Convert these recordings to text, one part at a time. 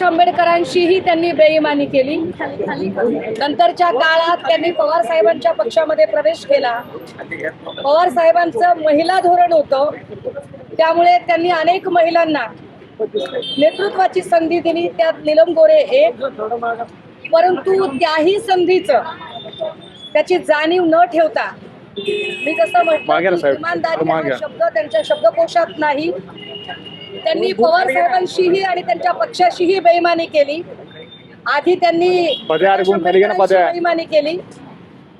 प्रकाश आंबेडकरांशीही त्यांनी बेईमानी केली. नंतरच्या काळात त्यांनी पवार साहेबांच्या पक्षामध्ये प्रवेश केला. पवार साहेबांचं महिला धोरण होतं. त्यामुळे त्यांनी अनेक महिलांना नेतृत्वाची संधी दिली. त्यात नीलम गोरे एक परंतु त्याही संधीचं त्याची जाणीव न ठेवता मी जसं म्हटलं इमानदारी शब्द त्यांच्या शब्दकोशात नाही. त्यांनी पवार साहेबांशीही आणि त्यांच्या पक्षाशीही बेईमानी केली. आधी त्यांनी पद्या अरे गुण खाली घे ना पद्या. बेईमानी केली.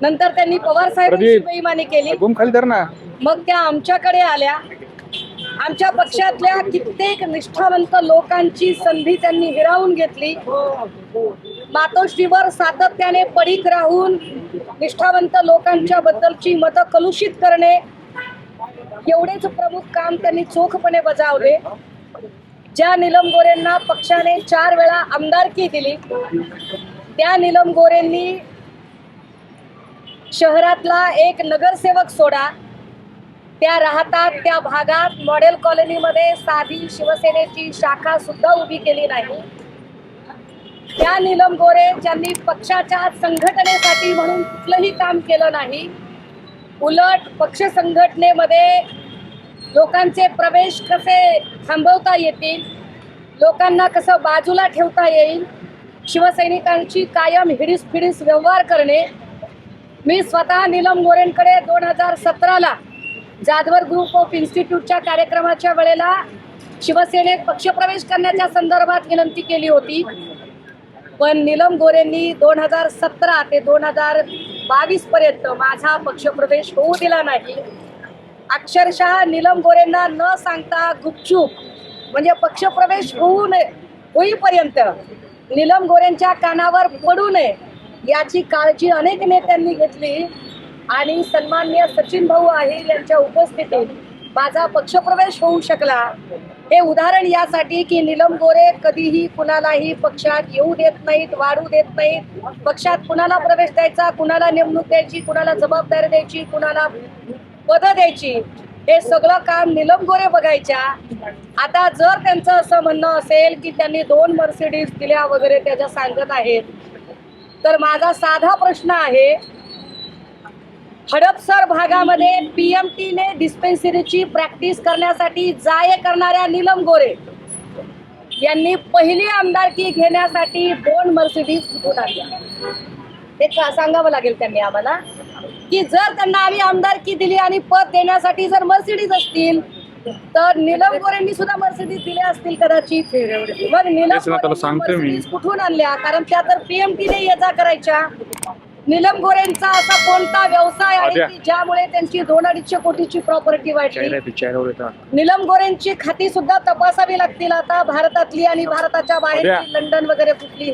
नंतर त्यांनी पवार साहेबांशी प्रदीप. बेईमानी केली. मग त्या आमच्याकडे आल्या. आमच्या पक्षातल्या कित्येक निष्ठावंत लोकांची संधी त्यांनी हिरावून घेतली. मातोश्रीवर सातत्याने पडीक राहून निष्ठावंत लोकांच्या बद्दलची मतं कलुषित करणे एवढेच प्रमुख काम त्यांनी चोखपणे बजावले. ज्या निलम गोरेंना पक्षाने चार वेळा आमदारकी दिली त्या निलम गोरेंनी शहरातला एक नगरसेवक सोडा त्या राहतात त्या भागात मॉडेल कॉलनीमध्ये साधी शिवसेनेची शाखा सुद्धा उभी केली नाही. त्या नीलम गोरे ज्यांनी पक्षाच्या संघटनेसाठी म्हणून कुठलंही काम केलं नाही उलट पक्ष संघटनेमध्ये लोकांचे प्रवेश कसे थांबवता येतील? लोकांना कसं बाजूला ठेवता येईल? शिवसैनिकांची कायम हिडीस फिडीस व्यवहार करणे. मी स्वतः नीलम गोरेंकडे दोन हजार सतराला जाधवर ग्रुप ऑफ इन्स्टिट्यूटच्या कार्यक्रमाच्या वेळेला शिवसेनेत पक्षप्रवेश करण्याच्या संदर्भात विनंती केली होती. पण नीलम गोरेंनी दोन हजार सतरा ते दोन हजार बावीस पर्यंत माझा पक्षप्रवेश होऊ दिला नाही. अक्षरशः नीलम गोरेंना न सांगता गुपचूप म्हणजे पक्षप्रवेश होऊ नये होईपर्यंत नीलम गोरेंच्या कानावर पडू नये याची काळजी अनेक नेत्यांनी घेतली. आणि सन्मान्य सचिन भाऊ आहे यांच्या उपस्थितीत माझा पक्षप्रवेश होऊ शकला. हे उदाहरण यासाठी की नीलम गोरे कधीही कुणालाही पक्षात येऊ देत नाहीत वाढू देत नाहीत. पक्षात कुणाला प्रवेश द्यायचा कुणाला नेमणूक द्यायची कुणाला जबाबदारी द्यायची कुणाला पद द्यायची हे सगळं काम नीलम गोरे बघायच्या. आता जर त्यांचं असं म्हणणं असेल की त्यांनी दोन मर्सिडीज दिल्या वगैरे त्याच्या सांगत आहेत तर माझा साधा प्रश्न आहे हडपसर भागामध्ये पीएमटीने डिस्पेन्सरीची प्रॅक्टिस करण्यासाठी जाय करणाऱ्या नीलम गोरे यांनी पहिली आमदारकी घेण्यासाठी दोन मर्सिडीज कुठून आणल्या ते सांगावं लागेल त्यांनी आम्हाला? की जर त्यांना आम्ही आमदारकी दिली आणि पद देण्यासाठी जर मर्सिडीज असतील तर नीलम गोरेंनी सुद्धा मर्सिडीज दिल्या असतील कदाचित. मग नीलम ना, कुठून आणल्या? कारण त्या तर पीएमटीने ये जा करायच्या. नीलम गोरेंचा असा कोणता व्यवसाय आहे. की ज्यामुळे त्यांची दोन अडीचशे कोटीची प्रॉपर्टी वाढली नीलम गोरेंची खाती सुद्धा तपासावी लागतील आता भारतातली आणि भारताच्या बाहेर. लंडन वगैरे कुठली